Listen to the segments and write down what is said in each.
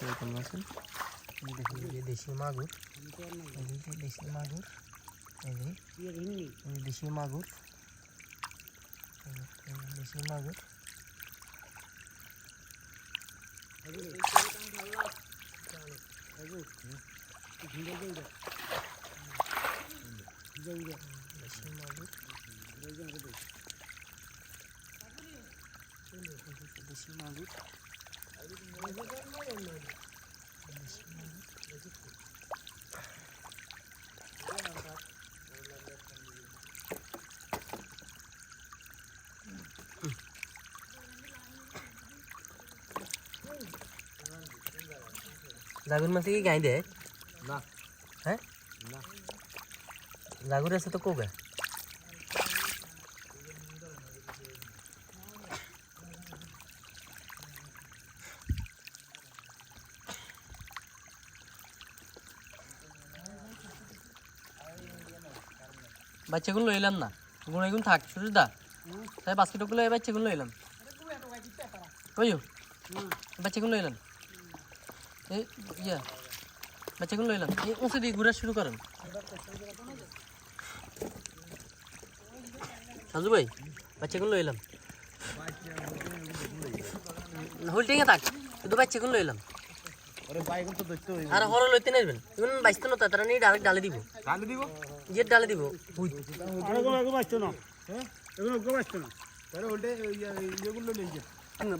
এরকম আছে এই দেখুন এই যে দেশি মাগুর এই যে দেশি মাগুর এই যে এই যে দেশি মাগুর এই যে- এই যে দেশি মাগুর দেশি মাগুর দেশি মাগুর জাগুর মাছে কি গাই দেয় না হ্যাঁ না জাগুর আছে তো কোগা বাচ্চাগুলো লইলাম না। গুণ এগুলো থাক সুরদা তাই বাস্কেটগুলো এই বাচ্চাগুলো লইলাম। ওইও, বাচ্চাগুলো লইলাম। এই, ইয়া, বাচ্চাগুলো লইলাম। এই উঁচু দিয়ে ঘুরা শুরু করেন। সঞ্জু ভাই, বাচ্চাগুলো লইলাম। হোল্ডিংয়ে থাক, শুধু বাচ্চাগুলো লইলাম। আর হর লইতে নেবেন এগুলো বাইসতে না তারা নিয়ে ডাইরেক্ট ডালে দিব। গালি দিব? যে ডালে দিব। বুঝ আর এগুলো এগুলো বাঁচতো না। হ্যাঁ? এগুলো এগুলো বাঁচতো না। তাহলে ওইটা ইয়েগুলো নিয়ে যে।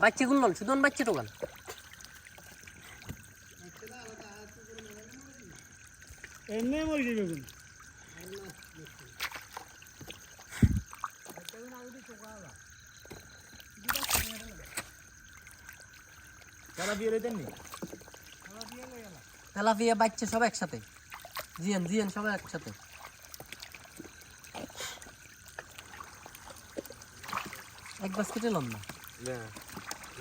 বাচ্চাগুলো লন শুধু বাচ্চা টোকান। এমনি মরে যাবে এখন তারা বিয়ে লইতেন নি? তেলাপিয়া বাচ্চা সব একসাথে। জিয়ান জিয়ান সব একসাথে। এক বাস্কেটে লন না। না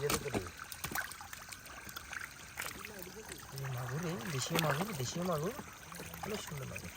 ইয়ে মাগুর দেশীয় মাগুর দেশীয় মাগুর। অনেক সুন্দর মাগুর।